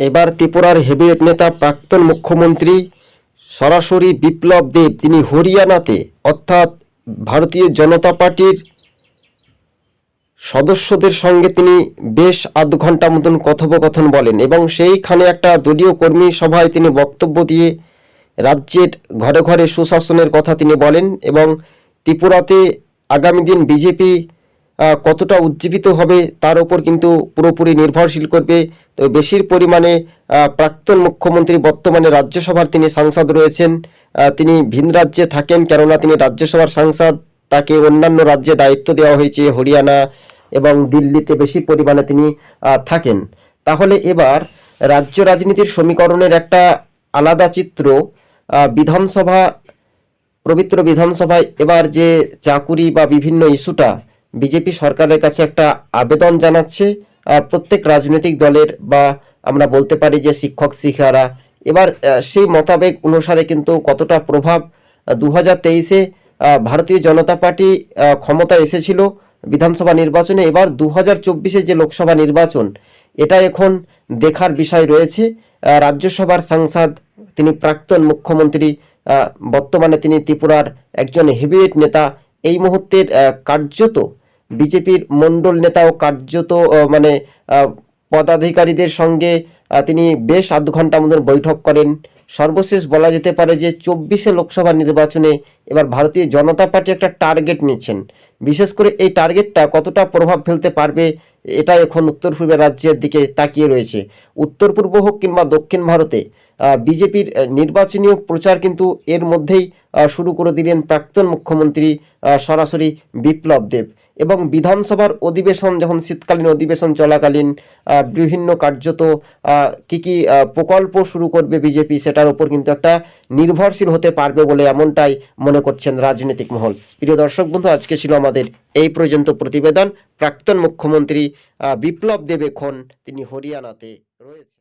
এবার ত্রিপুরার হেভিওয়েট নেতা প্রাক্তন মুখ্যমন্ত্রী সরাসরি বিপ্লব দেব, তিনি হরিয়ানাতে, অর্থাৎ ভারতীয় জনতা পার্টির সদস্যদের সঙ্গে তিনি বেশ আধ ঘণ্টা মতন কথোপকথন বলেন এবং সেইখানে একটা দলীয় কর্মী সভায় তিনি বক্তব্য দিয়ে রাজ্যের ঘরে ঘরে সুশাসনের কথা তিনি বলেন এবং ত্রিপুরাতে আগামী দিন বিজেপি কতটা উজ্জীবিত হবে তার উপর কিন্তু পুরোপুরি নির্ভরশীল করবে। তো বেশির পরিমাণে প্রাক্তন মুখ্যমন্ত্রী বর্তমানে রাজ্যসভার তিনি সাংসদ রয়েছেন। তিনি ভিন রাজ্যে থাকেন, কেননা তিনি রাজ্যসভার সাংসদ। তাকে অন্যান্য রাজ্যে দায়িত্ব দেওয়া হয়েছে, হরিয়ানা এবং দিল্লিতে বেশি পরিমাণে তিনি থাকেন। তাহলে এবার রাজ্য রাজনীতির সমীকরণের একটা আলাদা চিত্র বিধানসভা, পবিত্র বিধানসভায় এবার যে চাকুরি বা বিভিন্ন ইস্যুটা বিজেপি সরকারের কাছে একটা আবেদন জানাচ্ছে প্রত্যেক রাজনৈতিক দলের বা আমরা বলতে পারি যে শিক্ষক শিক্ষারা এবার সেই মতাবেগ অনুসারে কিন্তু কতটা প্রভাব দু হাজার তেইশে ভারতীয় জনতা পার্টি আহ, ক্ষমতায় এসেছিল বিধানসভা নির্বাচনে। এবার দু হাজার চব্বিশে যে লোকসভা নির্বাচন এটা এখন দেখার বিষয় রয়েছে। রাজ্যসভার সাংসদ তিনি প্রাক্তন মুখ্যমন্ত্রী বর্তমানে তিনি ত্রিপুরার একজন হেভিওয়েট নেতা। এই মুহূর্তের কার্যত বিজেপির মণ্ডল নেতা ও কার্যত মানে পদাধিকারীদের সঙ্গে তিনি বেশ আধ ঘণ্টা মতন বৈঠক করেন। সর্বশেষ বলা যেতে পারে যে চব্বিশে লোকসভা নির্বাচনে এবার ভারতীয় জনতা পার্টি একটা টার্গেট নিচ্ছেন বিশেষ করে এই টার্গেটটা কতটা প্রভাব ফেলতে পারবে এটা এখন উত্তর পূর্বের রাজ্যের দিকে তাকিয়ে রয়েছে। উত্তর পূর্ব হোক কিংবা দক্ষিণ ভারতে বিজেপির নির্বাচনীয় প্রচার কিন্তু এর মধ্যেই শুরু করে দিলেন প্রাক্তন মুখ্যমন্ত্রী সরাসরি বিপ্লব দেব। এবং বিধানসভার অধিবেশন যখন শীতকালীন অধিবেশন চলাকালীন বিভিন্ন কার্যত কি কি প্রকল্প শুরু করবে বিজেপি, সেটার উপর কিন্তু একটা নির্ভরশীল হতে পারবে বলে এমনটাই মনে করছেন রাজনৈতিক মহল। প্রিয় দর্শক বন্ধু, আজকে ছিল আমাদের এই পর্যন্ত প্রতিবেদন। প্রাক্তন মুখ্যমন্ত্রী বিপ্লব দেবে খন তিনি হরিয়ানাতে রয়েছে